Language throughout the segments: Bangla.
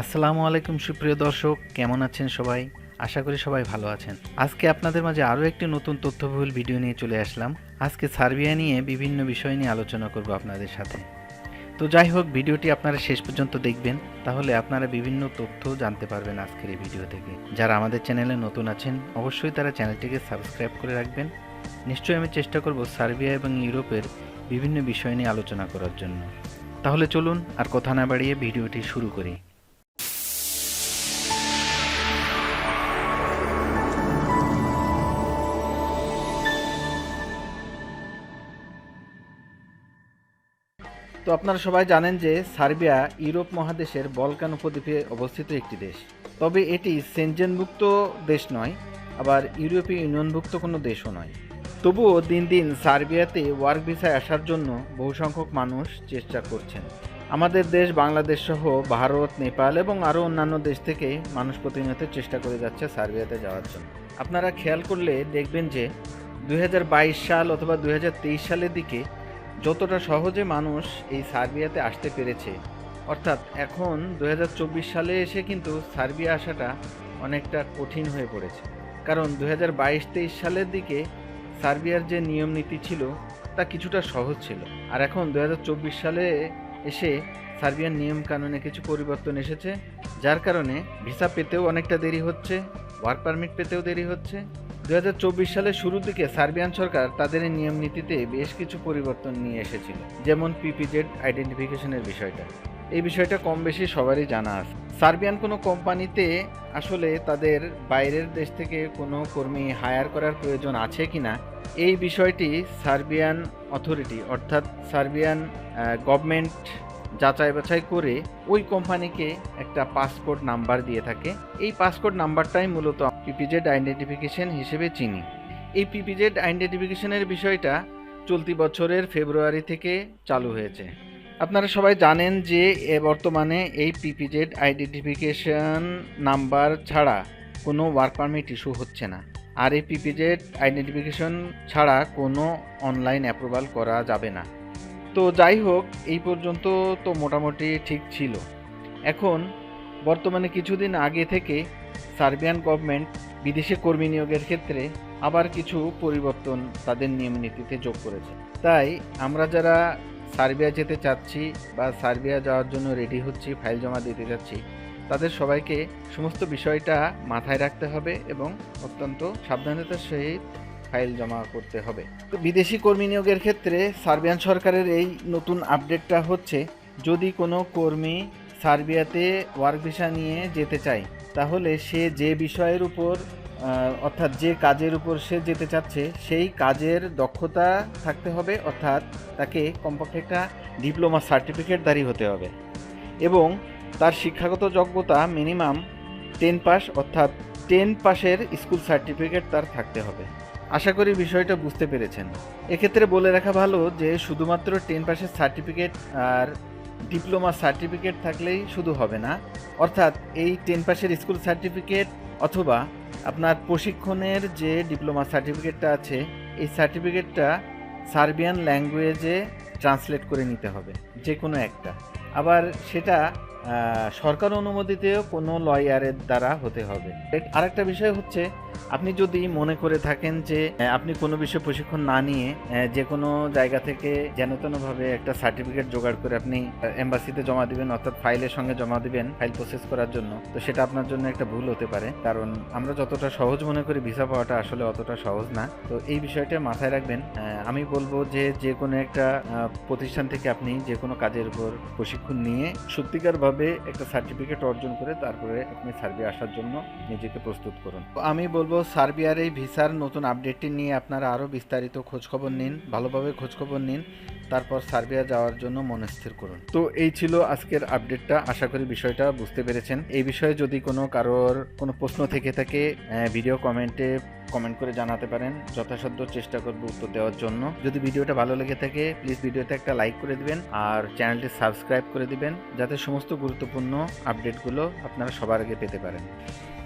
আসসালামু আলাইকুম, সুপ্রিয় দর্শক। কেমন আছেন সবাই? আশা করি সবাই ভালো আছেন। আজকে আপনাদের মাঝে আরও একটি নতুন তথ্যবহুল ভিডিও নিয়ে চলে আসলাম। আজকে সার্বিয়া নিয়ে বিভিন্ন বিষয় নিয়ে আলোচনা করব আপনাদের সাথে। তো যাই হোক, ভিডিওটি আপনারা শেষ পর্যন্ত দেখবেন। তাহলে আপনারা বিভিন্ন তথ্য জানতে পারবেন আজকের এই ভিডিও থেকে। যারা আমাদের চ্যানেলে নতুন আছেন, অবশ্যই তারা চ্যানেলটিকে সাবস্ক্রাইব করে রাখবেন। নিশ্চয়ই আমি চেষ্টা করব সার্বিয়া এবং ইউরোপের বিভিন্ন বিষয় নিয়ে আলোচনা করার জন্য। তাহলে চলুন আর কথা না বাড়িয়ে ভিডিওটি শুরু করি। তো আপনারা সবাই জানেন যে সার্বিয়া ইউরোপ মহাদেশের বলকান উপদ্বীপে অবস্থিত একটি দেশ। তবে এটি সেনজেনভুক্ত দেশ নয়, আবার ইউরোপীয় ইউনিয়নভুক্ত কোনো দেশও নয়। তবুও দিন দিন সার্বিয়াতে ওয়ার্ক ভিসায় আসার জন্য বহু সংখ্যক মানুষ চেষ্টা করছেন। আমাদের দেশ, বাংলাদেশ সহ ভারত, নেপাল এবং আরও অন্যান্য দেশ থেকে মানুষ প্রতিনিয়ত চেষ্টা করে যাচ্ছে সার্বিয়াতে যাওয়ার জন্য। আপনারা খেয়াল করলে দেখবেন যে দু হাজার বাইশ সাল অথবা দু হাজার তেইশ সালের দিকে যতটা সহজে মানুষ এই সার্বিয়াতে আসতে পেরেছে, অর্থাৎ এখন দু হাজার চব্বিশ সালে এসে কিন্তু সার্বিয়া আসাটা অনেকটা কঠিন হয়ে পড়েছে। কারণ দু হাজার সালের দিকে সার্বিয়ার যে নিয়ম নীতি ছিল, তা কিছুটা সহজ ছিল। আর এখন দু হাজার চব্বিশ সালে এসে সার্বিয়ার নিয়ম কানুনে কিছু পরিবর্তন এসেছে, যার কারণে ভিসা পেতেও অনেকটা দেরি হচ্ছে, ওয়ার্ক পারমিট পেতেও দেরি হচ্ছে। দু হাজার চব্বিশ সালের শুরুর দিকে সার্বিয়ান সরকার তাদের এই নিয়ম নীতিতে বেশ কিছু পরিবর্তন নিয়ে এসেছিল, যেমন পিপিজেড আইডেন্টিফিকেশনের বিষয়টা। এই বিষয়টা কম বেশি সবারই জানা আছে। সার্বিয়ান কোনো কোম্পানিতে আসলে তাদের বাইরের দেশ থেকে কোনো কর্মী হায়ার করার প্রয়োজন আছে কি না এই বিষয়টি সার্বিয়ান অথরিটি অর্থাৎ সার্বিয়ান গভর্নমেন্ট যাচাই বাছাই করে ওই কোম্পানিকে একটা পাসপোর্ট নাম্বার দিয়ে থাকে। এই পাসপোর্ট নাম্বারটাই মূলত পিপিজেড আইডেন্টিফিকেশন হিসেবে চিনি। এই পিপিজেড আইডেন্টিফিকেশনের বিষয়টা চলতি বছরের ফেব্রুয়ারি থেকে চালু হয়েছে। আপনারা সবাই জানেন যে বর্তমানে এই পিপিজেড আইডেন্টিফিকেশন নাম্বার ছাড়া কোনো ওয়ার্ক পারমিট ইস্যু হচ্ছে না। আর এই পিপিজেড আইডেন্টিফিকেশন ছাড়া কোনো অনলাইন অ্যাপ্রুভাল করা যাবে না। তো যাই হোক, এই পর্যন্ত তো মোটামুটি ঠিক ছিল। এখন, বর্তমানে কিছুদিন আগে থেকে সার্বিয়ান গভর্নমেন্ট বিদেশে কর্মী নিয়োগের ক্ষেত্রে আবার কিছু পরিবর্তন তাদের নিয়ম নীতিতে যোগ করেছে। তাই আমরা যারা সার্বিয়া যেতে চাচ্ছি বা সার্বিয়া যাওয়ার জন্য রেডি হচ্ছি ফাইল জমা দিতে যাচ্ছি তাদের সবাইকে সমস্ত বিষয়টা মাথায় রাখতে হবে এবং অত্যন্ত সাবধানতার সহিত ফাইল জমা করতে হবে। তো বিদেশি কর্মী নিয়োগের ক্ষেত্রে সার্বিয়ান সরকারের এই নতুন আপডেটটা হচ্ছে, যদি কোনো কর্মী সার্বিয়াতে ওয়ার্ক ভিসা নিয়ে যেতে চায়, তাহলে সে যে বিষয়ের উপর অর্থাৎ যে কাজের উপর সে যেতে চাচ্ছে, সেই কাজের দক্ষতা থাকতে হবে, অর্থাৎ তাকে কমপক্ষে একটা ডিপ্লোমা সার্টিফিকেটধারী হতে হবে। এবং তার শিক্ষাগত যোগ্যতা মিনিমাম টেন পাস, অর্থাৎ টেন পাসের স্কুল সার্টিফিকেট তার থাকতে হবে। আশা করি বিষয়টা বুঝতে পেরেছেন। এক্ষেত্রে বলে রাখা ভালো যে, শুধুমাত্র টেন পাসের সার্টিফিকেট আর ডিপ্লোমা সার্টিফিকেট থাকলেই শুধু হবে না। অর্থাৎ এই টেন পাসের স্কুল সার্টিফিকেট অথবা আপনার প্রশিক্ষণের যে ডিপ্লোমা সার্টিফিকেটটা আছে, এই সার্টিফিকেটটা সার্বিয়ান ল্যাঙ্গুয়েজে ট্রান্সলেট করে নিতে হবে যে কোনো একটা। আবার সেটা সরকার অনুমোদিতেও কোনো লয়ারের দ্বারা হতে হবে। আরেকটা বিষয় হচ্ছে, আপনি যদি মনে করে থাকেন যে আপনি কোনো বিষয়ে প্রশিক্ষণ না নিয়ে যে কোনো জায়গা থেকে যেন তেনভাবে একটা সার্টিফিকেট জোগাড় করে আপনি এম্বাসিতে জমা দিবেন, অর্থাৎ ফাইলের সঙ্গে জমা দিবেন ফাইল প্রসেস করার জন্য, তো সেটা আপনার জন্য একটা ভুল হতে পারে। কারণ আমরা যতটা সহজ মনে করি ভিসা পাওয়াটা আসলে অতটা সহজ না। তো এই বিষয়টা মাথায় রাখবেন। আমি বলব যে যে কোনো একটা প্রতিষ্ঠান থেকে আপনি যে কোনো কাজের উপর প্রশিক্ষণ নিয়ে সত্যিকারভাবে একটা সার্টিফিকেট অর্জন করে তারপরে আপনি সার্বিয়া আসার জন্য নিজেকে প্রস্তুত করুন। তো আমি বলব, সার্বিয়ার এই ভিসার নতুন আপডেটটি নিয়ে আপনারা আরও বিস্তারিত খোঁজখবর নিন, ভালোভাবে খোঁজখবর নিন, তারপর সার্বিয়া যাওয়ার জন্য মনস্থির করুন। তো এই ছিল আজকের আপডেটটা আশা করি বিষয়টা বুঝতে পেরেছেন। এই বিষয়ে যদি কোনো কারোর কোনো প্রশ্ন থেকে থাকে ভিডিও কমেন্টে কমেন্ট করে জানাতে পারেন। যথাসাধ্য চেষ্টা করব উত্তর দেওয়ার জন্য। যদি ভিডিওটা ভালো লেগে থাকে প্লিজ ভিডিওতে একটা লাইক করে দিবেন আর চ্যানেলটি সাবস্ক্রাইব করে দিবেন, যাতে সমস্ত গুরুত্বপূর্ণ আপডেটগুলো আপনারা সবার আগে পেতে পারেন।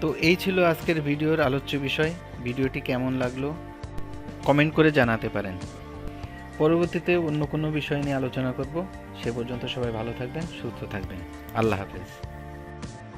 তো এই ছিল আজকের ভিডিওর আলোচ্য বিষয়। ভিডিওটি কেমন লাগল কমেন্ট করে জানাতে পারেন। পরবর্তীতে অন্য কোনো বিষয় নিয়ে আলোচনা করব। সে পর্যন্ত সবাই ভালো থাকবেন, সুস্থ থাকবেন। আল্লাহ হাফেজ।